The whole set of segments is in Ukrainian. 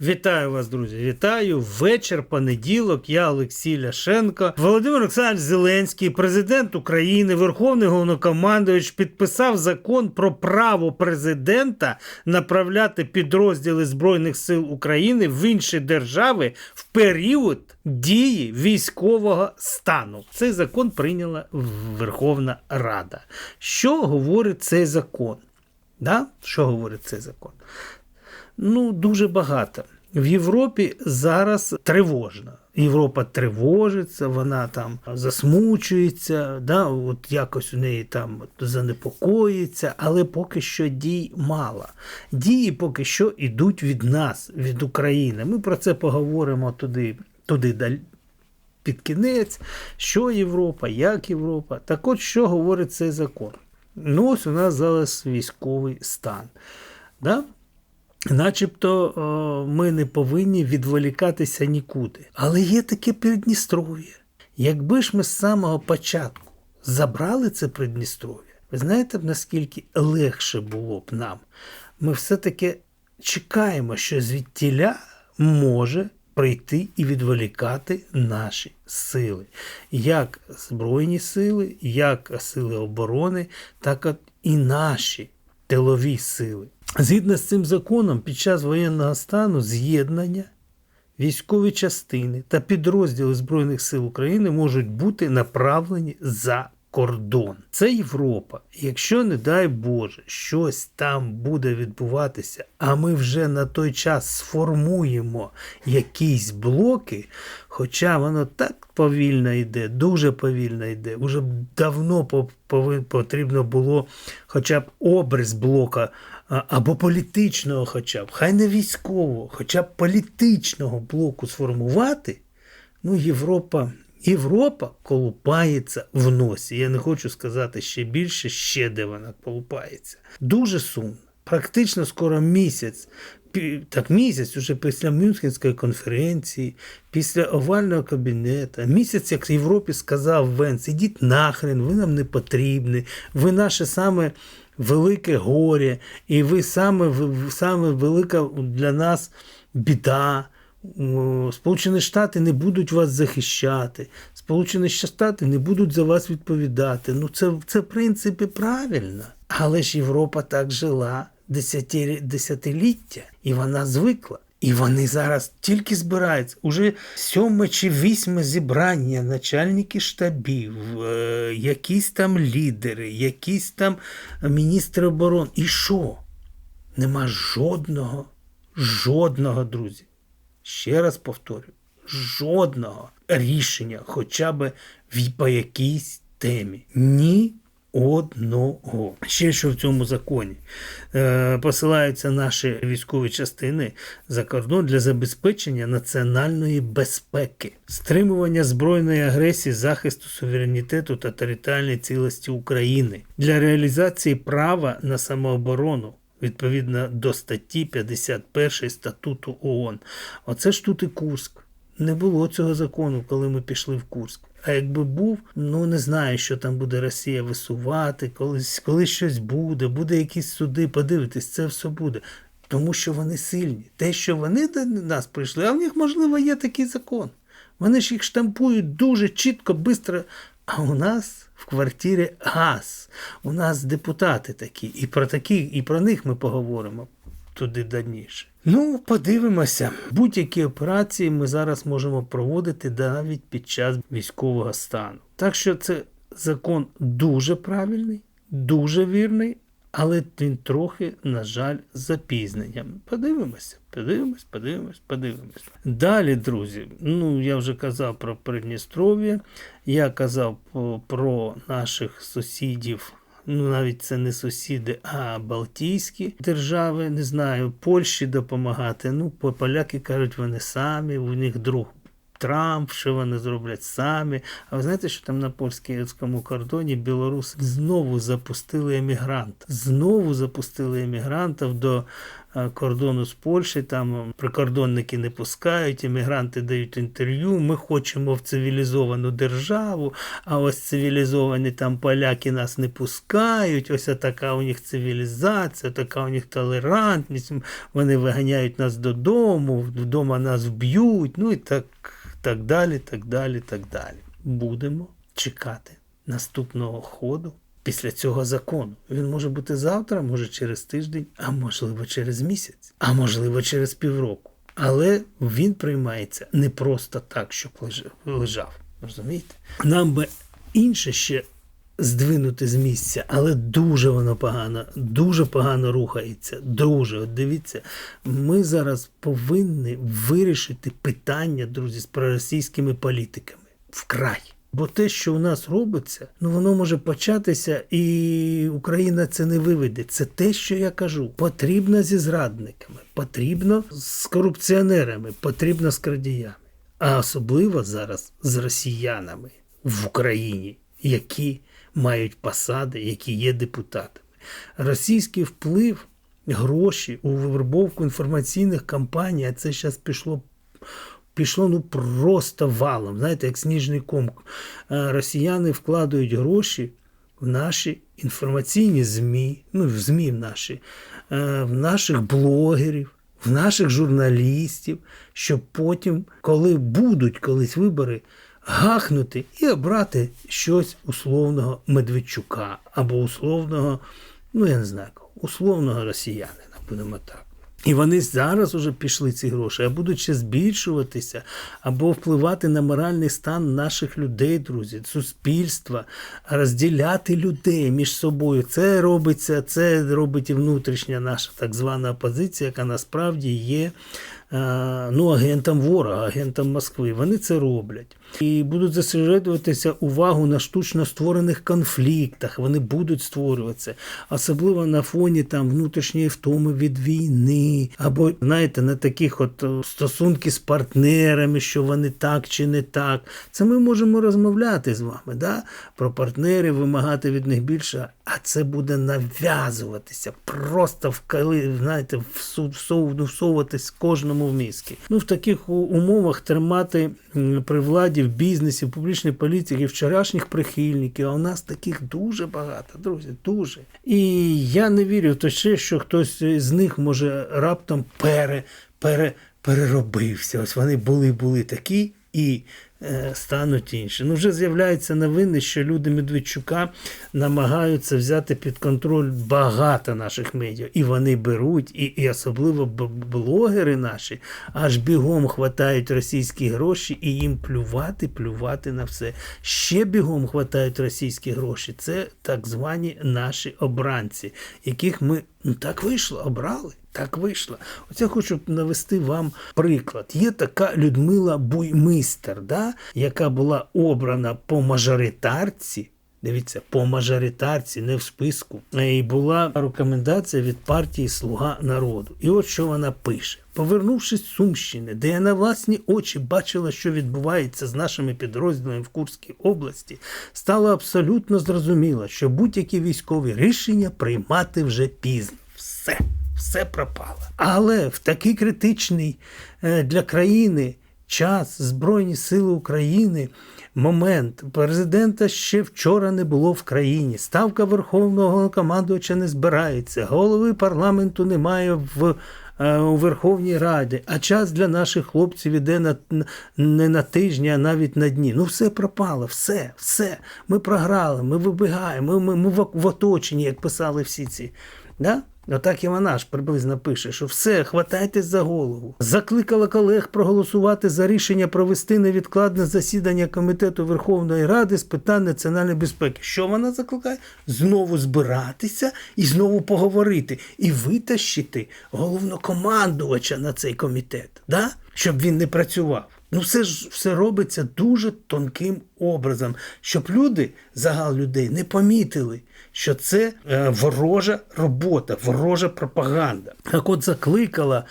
Вітаю вас, друзі! Вітаю! Вечір, понеділок. Я Олексій Ляшенко. Володимир Олександрович Зеленський, президент України, Верховний головнокомандуючий, підписав закон про право президента направляти підрозділи Збройних сил України в інші держави в період дії військового стану. Цей закон прийняла Верховна Рада. Що говорить цей закон? Да? Що говорить цей закон? Ну, дуже багато. В Європі зараз тривожно. Європа тривожиться, вона там засмучується, да, от якось у неї там занепокоїться, але поки що дій мало. Дії поки що йдуть від нас, від України. Ми про це поговоримо туди, туди. Під кінець, що Європа, як Європа. Так от що говорить цей закон? Ну, ось у нас зараз військовий стан. Да? Начебто ми не повинні відволікатися нікуди. Але є таке Придністров'я. Якби ж ми з самого початку забрали це Придністров'я, ви знаєте б, наскільки легше було б нам? Ми все-таки чекаємо, що звідтіля може прийти і відволікати наші сили. Як Збройні сили, як сили оборони, так от і наші тилові сили. Згідно з цим законом, під час воєнного стану з'єднання, військові частини та підрозділи Збройних сил України можуть бути направлені за кордон. Це Європа. Якщо, не дай Боже, щось там буде відбуватися, а ми вже на той час сформуємо якісь блоки, хоча воно так повільно йде, дуже повільно йде, уже давно потрібно було хоча б образ блока або політичного, хоча б, хай не військового, хоча б політичного блоку сформувати, ну, Європа. Європа колупається в носі. Я не хочу сказати ще більше, ще де вона колупається. Дуже сумно. Практично скоро місяць, так місяць уже після Мюнхенської конференції, після овального кабінету, місяць, як Європі сказав Венс, ідіть нахрен, ви нам не потрібні, ви наше саме велике горе, і ви саме, саме велика для нас біда. Сполучені Штати не будуть вас захищати, Сполучені Штати не будуть за вас відповідати. Ну, це, це в принципі правильно. Але ж Європа так жила десятиліття, і вона звикла. І вони зараз тільки збираються. Уже сьоме чи вісьме зібрання, начальники штабів, е, якісь там лідери, якісь там міністри оборони. І що? Нема жодного, жодного, друзі. Ще раз повторю, жодного рішення, хоча б по якійсь темі. Ні одного. Ще що в цьому законі е, посилаються наші військові частини за кордон для забезпечення національної безпеки, стримування збройної агресії, захисту суверенітету та територіальної цілості України для реалізації права на самооборону. Відповідно до статті 51 статуту ООН. Оце ж тут і Курск. Не було цього закону, коли ми пішли в Курск. А якби був, ну не знаю, що там буде Росія висувати, колись, коли щось буде, буде якісь суди, подивитись, це все буде. Тому що вони сильні. Те, що вони до нас прийшли, а в них, можливо, є такий закон. Вони ж їх штампують дуже чітко, швидко. А у нас в квартирі газ. У нас депутати такі. І про такі, і про них ми поговоримо туди давніше. Ну, подивимося, будь-які операції ми зараз можемо проводити навіть під час військового стану. Так що це закон дуже правильний, дуже вірний, але він трохи, на жаль, запізненням. Подивимося, подивимось, подивимось, подивимось. Далі, друзі, ну я вже казав про Придністров'я, я казав про наших сусідів ну навіть це не сусіди, а Балтійські держави, не знаю, Польщі допомагати. Ну, поляки кажуть, вони самі, у них друг Трамп, що вони зроблять самі. А ви знаєте, що там на польському кордоні білоруси знову запустили емігрант. Знову запустили емігрантів до е, кордону з Польщі. Там прикордонники не пускають, емігранти дають інтерв'ю. Ми хочемо в цивілізовану державу, а ось цивілізовані там поляки нас не пускають. Ось така у них цивілізація, така у них толерантність. Вони виганяють нас додому, вдома нас вб'ють. Ну і так, так далі, так далі, так далі. Будемо чекати наступного ходу після цього закону. Він може бути завтра, може через тиждень, а можливо через місяць, а можливо через півроку. Але він приймається не просто так, щоб лежав. розумієте? Нам би інше ще здвинути з місця, але дуже воно погано, дуже погано рухається. Дуже. От дивіться, ми зараз повинні вирішити питання, друзі, з проросійськими політиками вкрай. Бо те, що у нас робиться, ну воно може початися, і Україна це не виведе. Це те, що я кажу. Потрібно зі зрадниками, потрібно з корупціонерами, потрібно з крадіями. А особливо зараз з росіянами в Україні, які мають посади, які є депутатами. Російський вплив, гроші у вивербовку інформаційних кампаній, а це зараз пішло. Пішло ну просто валом, знаєте, як сніжний ком. Е, Росіяни вкладають гроші в наші інформаційні ЗМІ, ну, в ЗМІ наші, е, в наших блогерів, в наших журналістів, щоб потім, коли будуть колись вибори, гахнути і обрати щось условного Медведчука або условного, ну я не знаю, условного росіянина, будемо так. І вони зараз уже пішли ці гроші, а будуть ще збільшуватися або впливати на моральний стан наших людей, друзі, суспільства, розділяти людей між собою. Це робиться, це робить і внутрішня наша так звана опозиція, яка насправді є ну, агентам ворога, агентам Москви. Вони це роблять. І будуть зосереджуватися увагу на штучно створених конфліктах. Вони будуть створюватися, особливо на фоні там внутрішньої втоми від війни, або знаєте, на таких от стосунки з партнерами, що вони так чи не так. Це ми можемо розмовляти з вами, да? про партнерів, вимагати від них більше. А це буде нав'язуватися, просто вкали, знаєте, всовуватись кожному в мізки. Ну, в таких умовах тримати при владі в бізнесі, в публічній політиці вчорашніх прихильників. А у нас таких дуже багато, друзі, дуже. І я не вірю в те, що хтось з них може раптом пере, пере, переробився. Ось вони були, були такі і стануть інші. Ну, вже з'являються новини, що люди Медведчука намагаються взяти під контроль багато наших медіа. І вони беруть, і, і особливо блогери наші аж бігом хватають російські гроші і їм плювати, плювати на все. Ще бігом хватають російські гроші. Це так звані наші обранці, яких ми ну так вийшло, обрали. Так вийшло. Я хочу навести вам приклад. Є така Людмила Буймистер, да, яка була обрана по мажоритарці. Дивіться, по мажоритарці, не в списку. І була рекомендація від партії Слуга народу. І от що вона пише: повернувшись з Сумщини, де я на власні очі бачила, що відбувається з нашими підрозділами в Курській області, стало абсолютно зрозуміло, що будь-які військові рішення приймати вже пізно. Все все пропало. Але в такий критичний е, для країни час Збройні Сили України. Момент президента ще вчора не було в країні. Ставка Верховного командувача не збирається, голови парламенту немає в е, у Верховній Раді, а час для наших хлопців іде на не на тижні, а навіть на дні. Ну все пропало, все, все. Ми програли, ми вибігаємо, ми, ми, ми в, в оточенні, як писали всі ці. Да? Отак і вона ж приблизно пише, що все, хватайтесь за голову. Закликала колег проголосувати за рішення провести невідкладне засідання Комітету Верховної Ради з питань національної безпеки. Що вона закликає? Знову збиратися і знову поговорити, і витащити головнокомандувача на цей комітет, да? щоб він не працював. Ну, все ж все робиться дуже тонким образом, щоб люди, загал людей, не помітили, що це е, ворожа робота, ворожа пропаганда. Так от закликала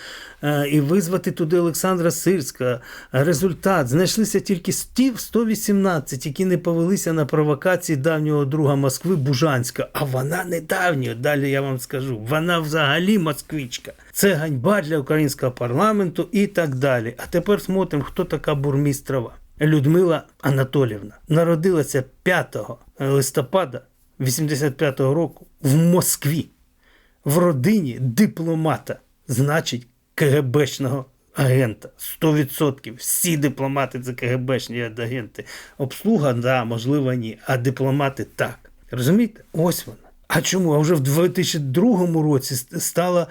е, і визвати туди Олександра Сирського. Результат знайшлися тільки ті 118, які не повелися на провокації давнього друга Москви Бужанська. А вона не давня, далі я вам скажу. Вона взагалі москвичка. Це ганьба для українського парламенту і так далі. А тепер смотримо, хто така бурмістрова. Людмила Анатолівна народилася 5 листопада 85-го року в Москві, в родині дипломата, значить КГБшного агента. 100%. Всі дипломати це КГБшні агенти. Обслуга, да, можливо, ні. А дипломати так. Розумієте? Ось вона. А чому? А вже в 2002 році стала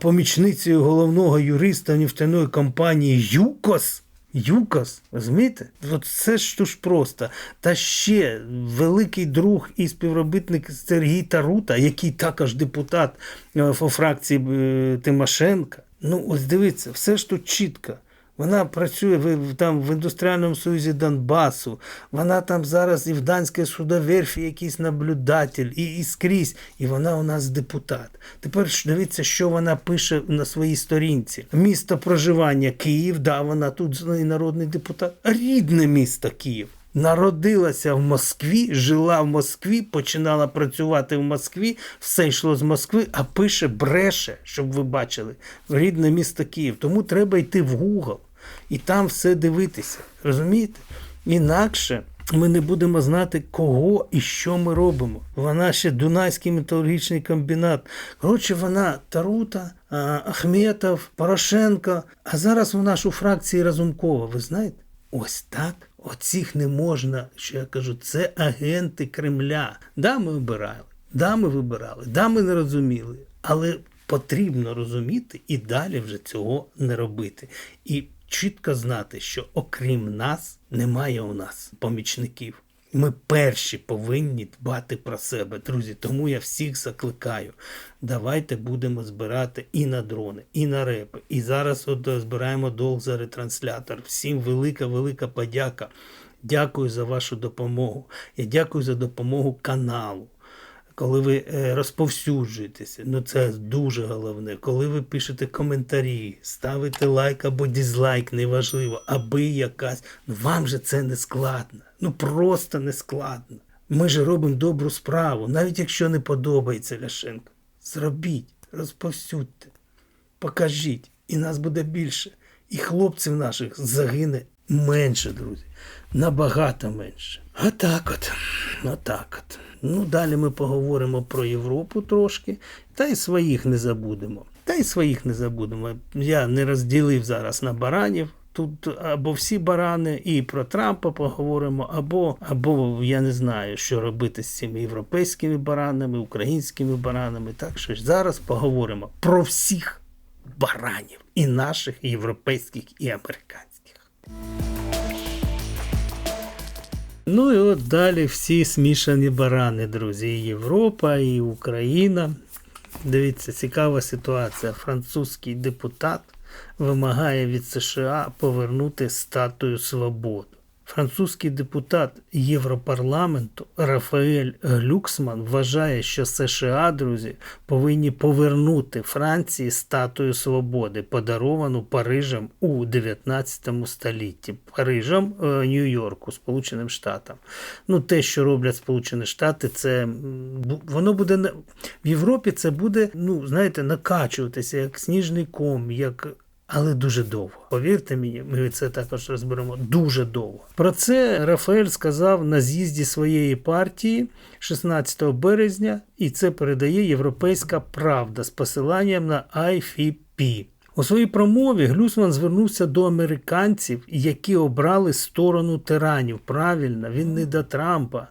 помічницею головного юриста нефтяної компанії ЮКОС. ЮКОС, розумієте? От це ж ж просто. Та ще великий друг і співробітник Сергій Тарута, який також депутат по фракції Тимошенка. Ну, ось дивіться, все ж тут чітко. Вона працює в, там в індустріальному союзі Донбасу. Вона там зараз і в Данській судоверфі якийсь наблюдатель, і, і скрізь. І вона у нас депутат. Тепер дивіться, що вона пише на своїй сторінці. Місто проживання Київ, да, вона тут і народний депутат. Рідне місто Київ. Народилася в Москві, жила в Москві, починала працювати в Москві, все йшло з Москви, а пише бреше, щоб ви бачили, рідне місто Київ. Тому треба йти в Google і там все дивитися. Розумієте? Інакше ми не будемо знати, кого і що ми робимо. Вона ще Дунайський металургічний комбінат. Коротше, вона Тарута, Ахметов, Порошенко. А зараз вона ж у фракції Разумкова. Ви знаєте? Ось так. Оцих не можна, що я кажу, це агенти Кремля. Да, ми обирали, да, ми вибирали, да, ми не розуміли. Але потрібно розуміти і далі вже цього не робити. І чітко знати, що окрім нас немає у нас помічників. Ми перші повинні дбати про себе, друзі. Тому я всіх закликаю. Давайте будемо збирати і на дрони, і на репи. І зараз от збираємо долг за ретранслятор. Всім велика, велика подяка. Дякую за вашу допомогу. Я дякую за допомогу каналу коли ви е, розповсюджуєтеся, ну це дуже головне. Коли ви пишете коментарі, ставите лайк або дізлайк, неважливо, аби якась. Ну вам же це не складно. Ну просто не складно. Ми ж робимо добру справу, навіть якщо не подобається Ляшенко. Зробіть, розповсюдьте, покажіть, і нас буде більше. І хлопців наших загине менше, друзі. Набагато менше. Отак от. Отак от. Ну, далі ми поговоримо про Європу трошки, та й своїх не забудемо. Та й своїх не забудемо. Я не розділив зараз на баранів. Тут або всі барани, і про Трампа поговоримо, або або я не знаю, що робити з цими європейськими баранами, українськими баранами. Так що ж зараз поговоримо про всіх баранів і наших, і європейських, і американських. Ну і от далі всі смішані барани, друзі. І Європа, і Україна. Дивіться, цікава ситуація. Французький депутат вимагає від США повернути статую свободи. Французький депутат Європарламенту Рафаель Глюксман вважає, що США, друзі, повинні повернути Франції статую свободи, подаровану Парижем у 19 столітті. Парижем е, Нью-Йорку, Сполученим Штатам. Ну, те, що роблять Сполучені Штати, це воно буде в Європі. Це буде, ну знаєте, накачуватися як сніжний ком, як але дуже довго. Повірте мені, ми це також розберемо дуже довго. Про це Рафаель сказав на з'їзді своєї партії 16 березня, і це передає Європейська Правда з посиланням на IFP. У своїй промові Глюсман звернувся до американців, які обрали сторону тиранів. Правильно, він не до Трампа.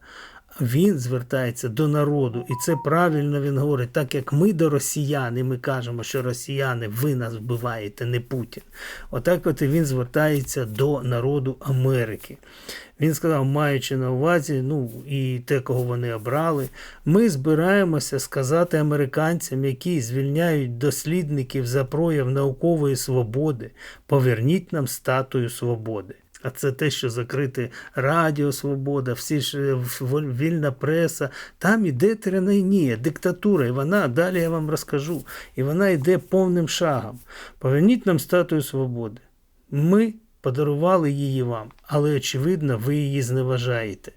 Він звертається до народу, і це правильно він говорить, так як ми до росіян, і ми кажемо, що росіяни, ви нас вбиваєте, не Путін. Отак от і він звертається до народу Америки. Він сказав, маючи на увазі, ну і те, кого вони обрали, ми збираємося сказати американцям, які звільняють дослідників за прояв наукової свободи, поверніть нам статую свободи. А це те, що закрити Радіо Свобода, всі ж е, вільна преса. Там іде тиранія, диктатура, і вона далі я вам розкажу. І вона йде повним шагом. Поверніть нам статую свободи. Ми подарували її вам, але очевидно, ви її зневажаєте.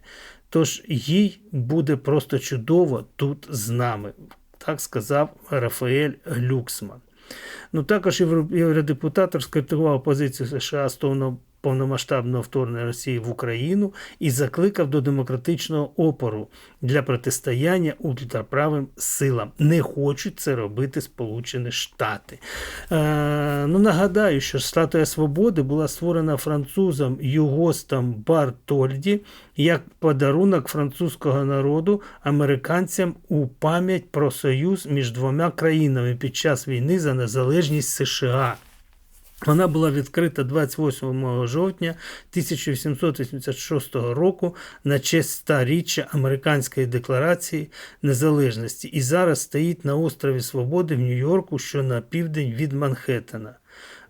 Тож їй буде просто чудово тут з нами, так сказав Рафаель Глюксман. Ну також євро- євродепутат розкритикував позицію США стосовно повномасштабного вторгнення Росії в Україну і закликав до демократичного опору для протистояння ультраправим силам. Не хочуть це робити Сполучені Штати. Е, ну, нагадаю, що статуя свободи була створена французом Югостом Бартольді як подарунок французького народу американцям у пам'ять про союз між двома країнами під час війни за незалежність США. Вона була відкрита 28 жовтня 1886 року на честь 100-річчя Американської декларації незалежності і зараз стоїть на острові Свободи в Нью-Йорку, що на південь від Манхеттена.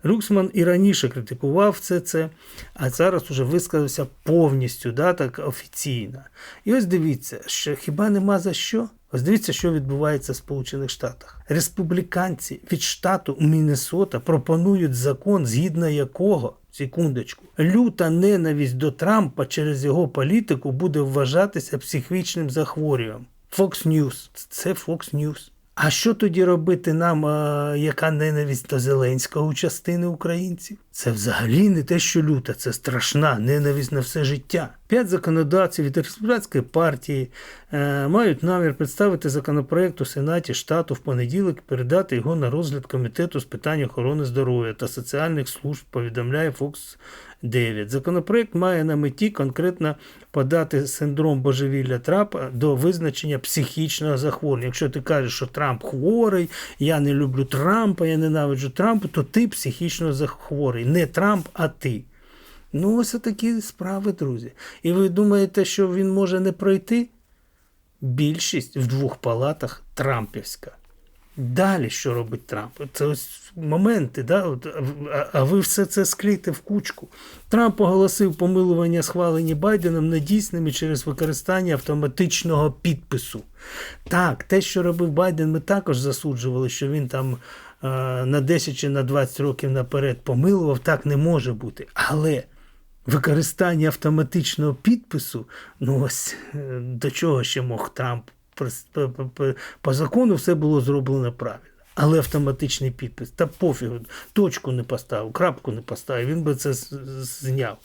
Рюксман і раніше критикував все це, а зараз уже висказався повністю, да, так офіційно. І ось дивіться, що хіба нема за що? Ось дивіться, що відбувається в Сполучених Штатах. Республіканці від штату Міннесота пропонують закон, згідно якого, секундочку, люта ненависть до Трампа через його політику буде вважатися психічним захворюванням. Fox News. Це Fox News. А що тоді робити нам, а, яка ненависть до Зеленського у частини українців? Це взагалі не те, що люта, це страшна ненависть на все життя. П'ять законодавців від республіканської партії е, мають намір представити законопроект у Сенаті штату в понеділок, передати його на розгляд комітету з питань охорони здоров'я та соціальних служб. Повідомляє Fox 9. Законопроект має на меті конкретно подати синдром божевілля Трампа до визначення психічного захворювання. Якщо ти кажеш, що Трамп хворий, я не люблю Трампа, я ненавиджу Трампа, то ти психічно захворий. Не Трамп, а ти. Ну, ось такі справи, друзі. І ви думаєте, що він може не пройти? Більшість в двох палатах Трампівська. Далі що робить Трамп? Це ось моменти, да? А, ви все це склійте в кучку. Трамп оголосив помилування, схвалені Байденом, недійсними через використання автоматичного підпису. Так, те, що робив Байден, ми також засуджували, що він там е, на 10 чи на 20 років наперед помилував, так не може бути. Але використання автоматичного підпису, ну ось е, до чого ще мог Трамп по- закону все було зроблено правильно. Але автоматичний підпис, та пофігу, точку не поставив, крапку не поставив, він би це зняв.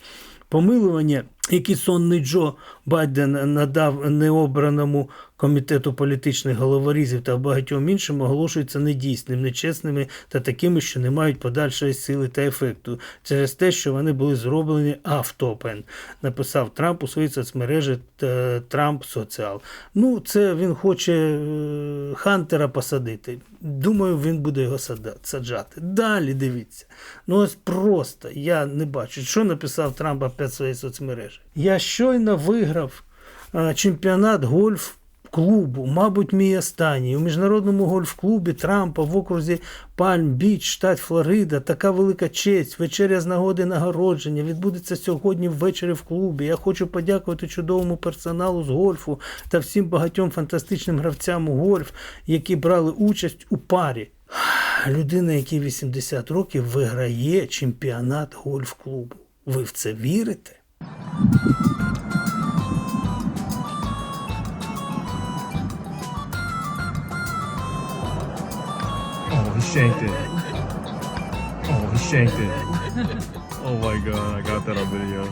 Помилування, які сонний Джо Байден надав необраному комітету політичних головорізів та багатьом іншим, оголошуються недійсним, нечесними та такими, що не мають подальшої сили та ефекту, через те, що вони були зроблені автопен, написав Трамп у своїй соцмережі е, Трамп Соціал. Ну, це він хоче е, Хантера посадити. Думаю, він буде його саджати. Далі дивіться. Ну ось просто я не бачу, що написав Трамп опять в своїй соцмережі. Я щойно виграв е, чемпіонат гольф. Клубу, мабуть, мій останній. У міжнародному гольф-клубі Трампа в окрузі Пальм-Біч, штат Флорида. Така велика честь. Вечеря з нагоди нагородження відбудеться сьогодні ввечері в клубі. Я хочу подякувати чудовому персоналу з гольфу та всім багатьом фантастичним гравцям у гольф, які брали участь у парі. Людина, якій 80 років, виграє чемпіонат гольф-клубу. Ви в це вірите? Shanked it. Oh, he shanked it. Oh my god, I got that on video.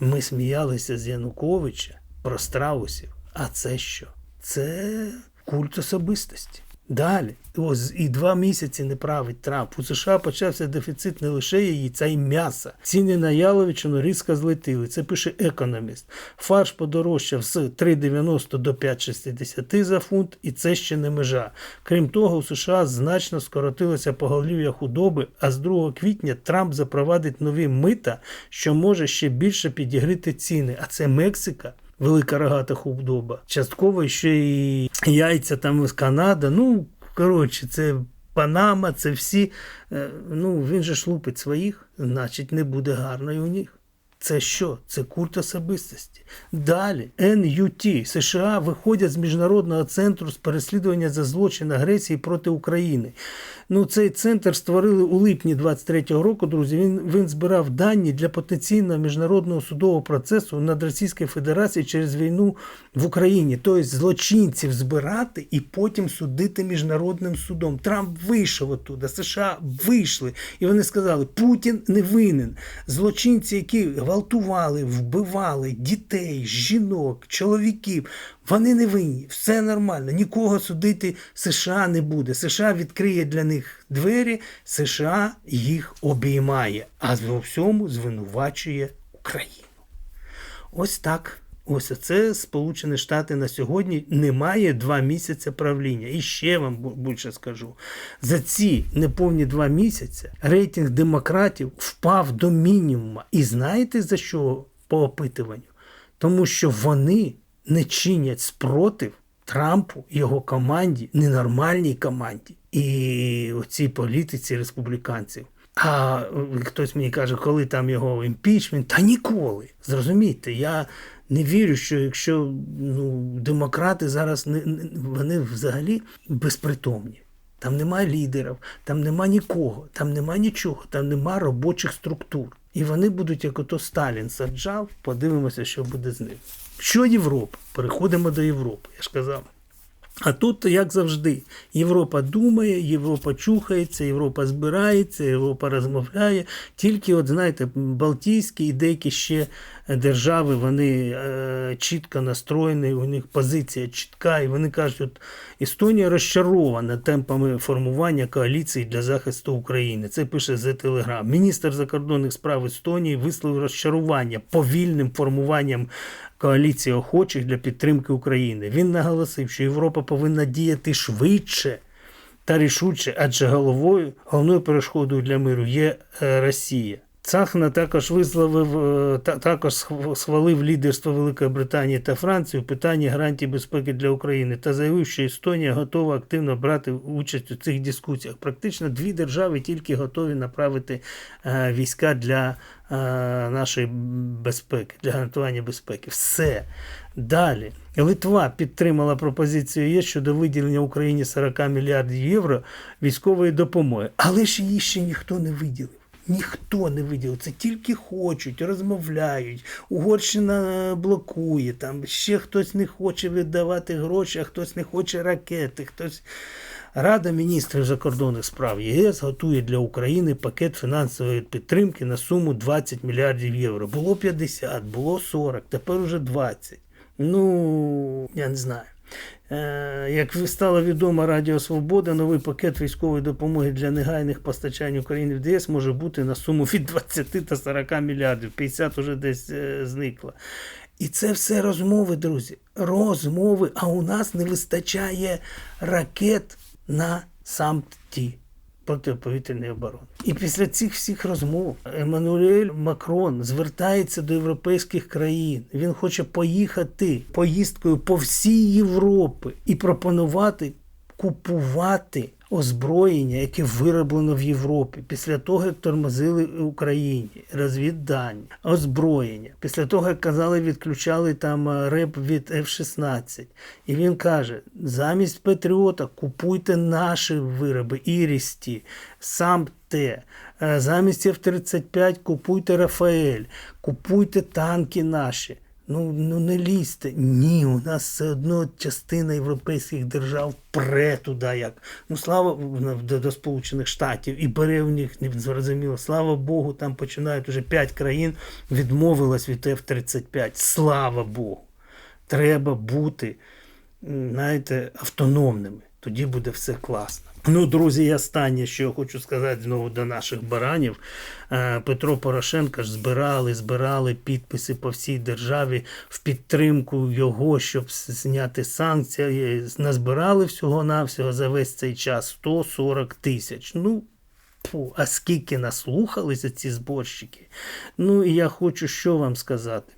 Ми сміялися з Януковича про страусів. А це що? Це культ особистості. Далі, ось і два місяці не править Трамп. У США почався дефіцит не лише яйця й м'яса. Ціни на яловичину різко злетіли. Це пише економіст. Фарш подорожчав з 3,90 до 5,60 за фунт, і це ще не межа. Крім того, у США значно скоротилося поголів'я худоби, а з 2 квітня Трамп запровадить нові мита, що може ще більше підігрити ціни. А це Мексика. Велика рогата худоба. Частково ще і яйця там з Канада. Ну, коротше, це Панама, це всі. е, Ну, він же ж лупить своїх, значить, не буде гарно у них. Це що? Це культ особистості. Далі NUT США виходять з міжнародного центру з переслідування за злочин агресії проти України. Ну, цей центр створили у липні 23-го року. Друзі. Він він збирав дані для потенційного міжнародного судового процесу над Російською Федерацією через війну в Україні. Тобто злочинців збирати і потім судити міжнародним судом. Трамп вийшов оттуда, США вийшли, і вони сказали, Путін не винен. Злочинці, які гвалтували, вбивали дітей, жінок, чоловіків, вони не винні, все нормально. Нікого судити США не буде. США відкриє для них двері, США їх обіймає, а в всьому звинувачує Україну. Ось так. Ось це Сполучені Штати на сьогодні немає два місяці правління. І ще вам більше скажу. За ці неповні два місяці рейтинг демократів впав до мінімума. І знаєте за що по опитуванню? Тому що вони не чинять спротив Трампу, його команді, ненормальній команді і оцій політиці республіканців. А е, хтось мені каже, коли там його імпічмент, та ніколи. Зрозумійте, я не вірю, що якщо ну, демократи зараз не, вони взагалі безпритомні. Там нема лідерів, там нема нікого, там нема нічого, там нема робочих структур. І вони будуть, як ото Сталін саджав, подивимося, що буде з ним. Що Європа? Переходимо до Європи, я ж казав. А тут, як завжди, Європа думає, Європа чухається, Європа збирається, Європа розмовляє. Тільки, от знаєте, Балтійські і деякі ще держави, вони е, чітко настроєні, у них позиція чітка, і вони кажуть, от Естонія розчарована темпами формування коаліції для захисту України. Це пише The Telegram. Міністр закордонних справ Естонії висловив розчарування повільним формуванням коаліції охочих для підтримки України. Він наголосив, що Європа повинна діяти швидше та рішуче, адже головою, головною перешкодою для миру є е, Росія. Цахна також висловив е, та- також схвалив лідерство Великої Британії та Франції у питанні гарантій безпеки для України та заявив, що Естонія готова активно брати участь у цих дискусіях. Практично дві держави тільки готові направити е, війська для е, нашої безпеки, для гарантування безпеки. Все. Далі. Литва підтримала пропозицію ЄС щодо виділення Україні 40 мільярдів євро військової допомоги. Але ж її ще ніхто не виділив. Ніхто не виділив. Це тільки хочуть, розмовляють. Угорщина блокує, там ще хтось не хоче віддавати гроші, а хтось не хоче ракети, хтось. Рада міністрів закордонних справ ЄС готує для України пакет фінансової підтримки на суму 20 мільярдів євро. Було 50, було 40, тепер уже 20. Ну, я не знаю. Е, Як стало відомо Радіо Свобода, новий пакет військової допомоги для негайних постачань України в ДС може бути на суму від 20 та 40 мільярдів. 50 уже десь е, зникло. І це все розмови, друзі. Розмови. А у нас не вистачає ракет на сам ті протиповітряної оборони. І після цих всіх розмов Еммануель Макрон звертається до європейських країн. Він хоче поїхати поїздкою по всій Європі і пропонувати купувати озброєння, яке вироблено в Європі, після того, як тормозили Україні, розвіддання, озброєння, після того, як казали, відключали там е, реп від F-16. І він каже: замість Патріота купуйте наші вироби, Ірісті, сам те. Е, Замість F-35 купуйте Рафаель, купуйте танки наші. Ну, ну не лізьте. Ні, у нас все одно частина європейських держав пре туди, як. Ну, слава до, до Сполучених Штатів і бере в них зрозуміло. Слава Богу, там починають уже п'ять країн відмовилась від F-35. Слава Богу. Треба бути, знаєте, автономними. Тоді буде все класно. Ну, друзі, останнє, що я хочу сказати знову до наших баранів. Е, Петро Порошенко ж збирали, збирали підписи по всій державі в підтримку його, щоб зняти санкції. Назбирали всього-навсього за весь цей час 140 тисяч. Ну, Фу, а скільки наслухалися ці зборщики. Ну і я хочу що вам сказати.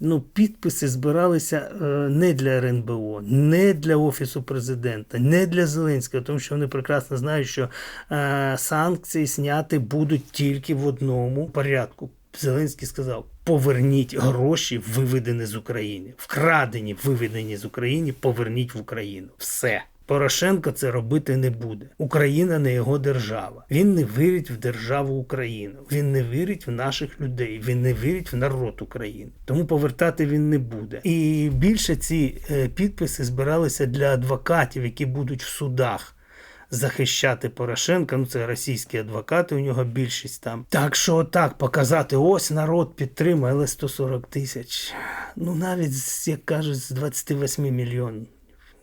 Ну, підписи збиралися е, не для РНБО, не для Офісу президента, не для Зеленського, тому що вони прекрасно знають, що е, санкції зняти будуть тільки в одному порядку. Зеленський сказав: поверніть гроші, виведені з України, вкрадені, виведені з України, поверніть в Україну. Все. Порошенко це робити не буде. Україна не його держава. Він не вірить в державу Україну. Він не вірить в наших людей. Він не вірить в народ України. Тому повертати він не буде. І більше ці е, підписи збиралися для адвокатів, які будуть в судах захищати Порошенка. Ну, це російські адвокати, у нього більшість там. Так що так показати, ось народ підтримує, але 140 тисяч. Ну навіть як кажуть, з 28 мільйонів.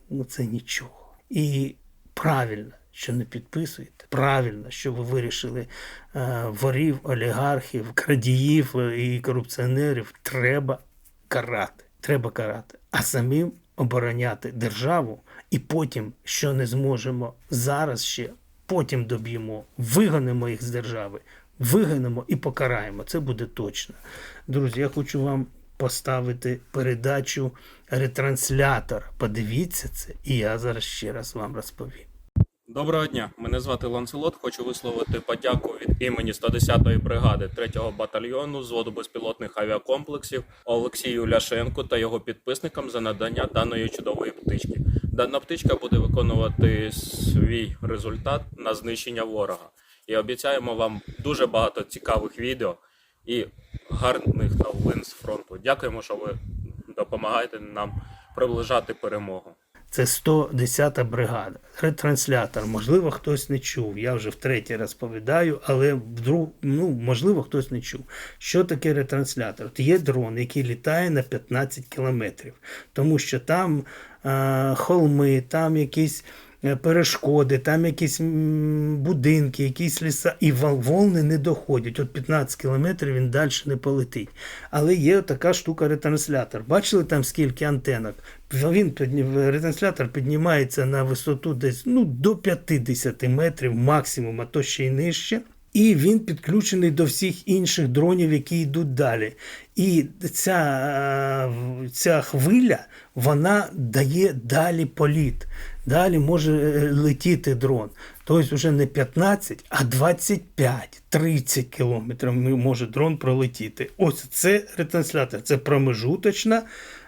Ну це нічого. І правильно, що не підписуєте. Правильно, що ви вирішили е, ворів, олігархів, крадіїв і корупціонерів треба карати. Треба карати. А самим обороняти державу, і потім, що не зможемо зараз ще, потім доб'ємо, вигонимо їх з держави, вигонимо і покараємо. Це буде точно. Друзі, я хочу вам поставити передачу ретранслятор. Подивіться це, і я зараз ще раз вам розповім. Доброго дня, мене звати Ланселот. Хочу висловити подяку від імені 110-ї бригади 3-го батальйону зводу безпілотних авіакомплексів Олексію Ляшенку та його підписникам за надання даної чудової птички. Дана птичка буде виконувати свій результат на знищення ворога. І обіцяємо вам дуже багато цікавих відео і гарних новин з фронту. Дякуємо, що ви допомагаєте нам приближати перемогу. Це 110-та бригада. Ретранслятор. Можливо, хтось не чув. Я вже втретє розповідаю, але вдруг, ну, можливо, хтось не чув. Що таке ретранслятор? От є дрон, який літає на 15 кілометрів, тому що там е, холми, там якісь. Е, Перешкоди, там якісь будинки, якісь ліса, і вол- волни не доходять. От 15 кілометрів він далі не полетить. Але є така штука ретранслятор. Бачили там скільки антенок? Він ретранслятор піднімається на висоту десь ну, до 50 метрів максимум, а то ще й нижче. І він підключений до всіх інших дронів, які йдуть далі. І ця, е, ця хвиля вона дає далі політ. Далі може е, летіти дрон. Тобто вже не 15, а 25-30 кілометрів може дрон пролетіти. Ось це ретранслятор, це промежуточна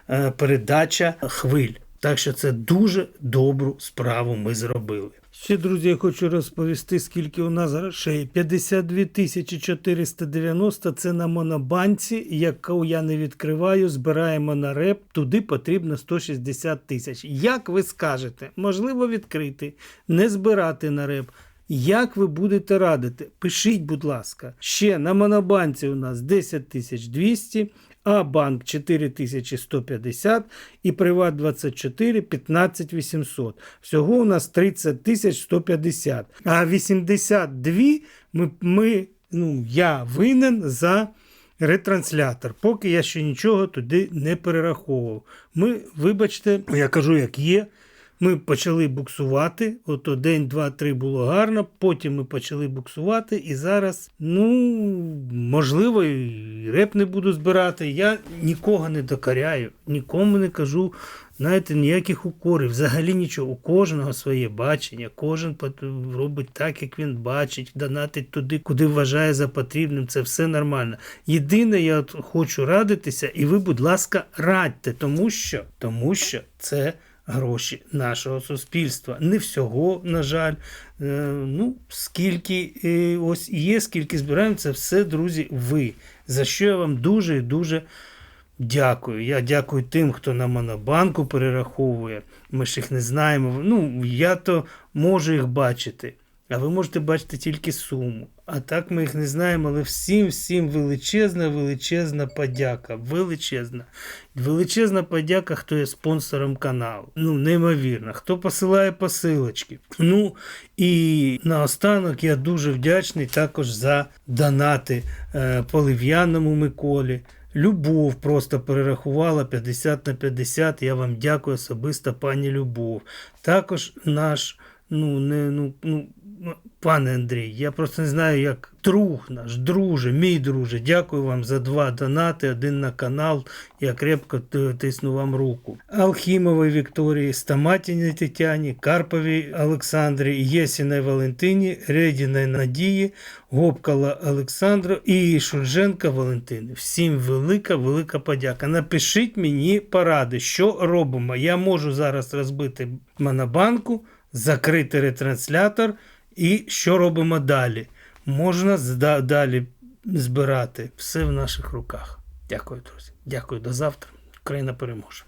е, передача хвиль. Так що це дуже добру справу ми зробили. Ще, друзі, я хочу розповісти, скільки у нас грошей. 52 тисячі 490 – це на монобанці, яку я не відкриваю, збираємо на реп, туди потрібно 160 тисяч. Як ви скажете, можливо відкрити, не збирати на реп. Як ви будете радити? Пишіть, будь ласка. Ще на монобанці у нас 10 тисяч 200, банк 4150 і Приват 24 15 800. Всього у нас 30 150. А 82 ми, ми, ну, я винен за ретранслятор, поки я ще нічого туди не перераховував. Ми, вибачте, я кажу, як є. Ми почали буксувати. Ото день, два, три було гарно. Потім ми почали буксувати, і зараз, ну можливо, реп не буду збирати. Я нікого не докаряю, нікому не кажу. Знаєте, ніяких укорів, взагалі нічого. У кожного своє бачення, кожен робить так, як він бачить, донатить туди, куди вважає за потрібним. Це все нормально. Єдине, я хочу радитися, і ви, будь ласка, радьте, тому що, тому що це гроші нашого суспільства. Не всього, на жаль. Е, ну, скільки е, ось є, скільки збираємо, це все, друзі, ви. За що я вам дуже і дуже дякую. Я дякую тим, хто на Монобанку перераховує. Ми ж їх не знаємо. Ну, я то можу їх бачити. А ви можете бачити тільки суму. А так ми їх не знаємо, але всім, всім величезна, величезна подяка. Величезна. Величезна подяка, хто є спонсором каналу. Ну, неймовірно. Хто посилає посилочки. Ну і наостанок я дуже вдячний також за донати е, Полив'яному Миколі. Любов просто перерахувала 50 на 50. Я вам дякую особисто, пані Любов. Також наш, ну, не, ну, ну, Пане Андрій, я просто не знаю, як друг наш, друже, мій друже, дякую вам за два донати, один на канал. Я крепко тисну вам руку. Алхімовій Вікторії, Стаматіні Тетяні, Карповій Олександрі, Єсіній Валентині, Редіній Надії, Гопкала Олександру і Шульженка Валентини. Всім велика, велика подяка. Напишіть мені поради, що робимо. Я можу зараз розбити монобанку, закрити ретранслятор і що робимо далі. Можна зда- далі збирати все в наших руках. Дякую, друзі. Дякую до завтра. Україна переможе.